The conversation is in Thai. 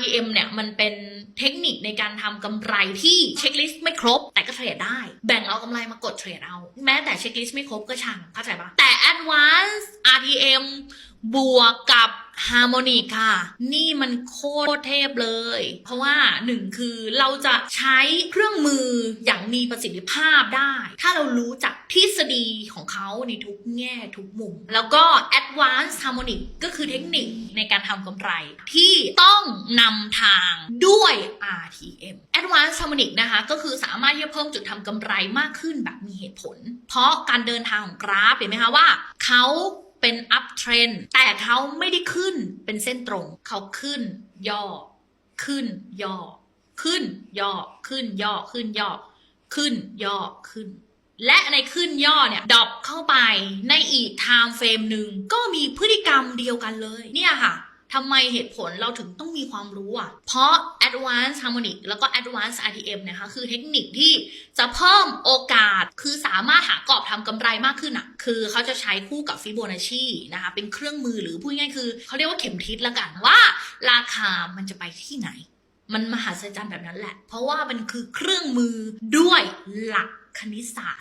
RTM เนี่ยมันเป็นเทคนิคในการทำกำไรที่เช็คลิสต์ไม่ครบ แต่ก็เทรดได้ แบ่งเอากำไรมากดเทรดเอา แม้แต่เช็คลิสต์ไม่ครบก็ช่างเข้าใจปะแต่ Advance RTM บวกกับ Harmonic ค่ะ นี่มันโคตรเทพเลย เพราะว่าหนึ่งคือเราจะใช้เครื่องมืออย่างมีประสิทธิภาพได้ ถ้าเรารู้จักทฤษฎีของเขาในทุกแง่ทุกมุม แล้วก็ Advanced Harmonic ก็คือเทคนิคในการทำกำไร ที่ต้องนำทางด้วย RTM Advanced Harmonic นะคะ ก็คือสามารถที่จะเพิ่มจุดทำกำไรมากขึ้นแบบมีเหตุผล เพราะการเดินทางของกราฟเห็นไหมคะว่าเขาเป็น up trend แเขาไม่ได้ขึ้นเป็นเส้นตรง เขาขึ้น ย่อ ขึ้น ย่อ ขึ้น ย่อ ขึ้น ย่อ ขึ้น ย่อ ขึ้น ย่อ ขึ้น และในขึ้นย่อเนี่ยดรอปเข้าไปในอีกไทม์เฟรมหนึ่งก็มีพฤติกรรมเดียวกันเลย เนี่ยค่ะ ทำไมเหตุผลเราถึงต้องมีความรู้อะ เพราะ Advanced Harmonic แล้วก็ Advanced RTM นะคะ คือเทคนิคที่จะเพิ่มโอกาส คือสามารถหากรอบทำกำไรมากขึ้นอะ คือเขาจะใช้คู่กับฟิโบนัชชีนะคะ เป็นเครื่องมือหรือพูดง่ายๆคือ เขาเรียกว่าเข็มทิศละกันว่า ราคามันจะไปที่ไหน มันมหัศจรรย์แบบนั้นแหละ เพราะว่ามันคือเครื่องมือด้วยหลักคณิตศาสตร์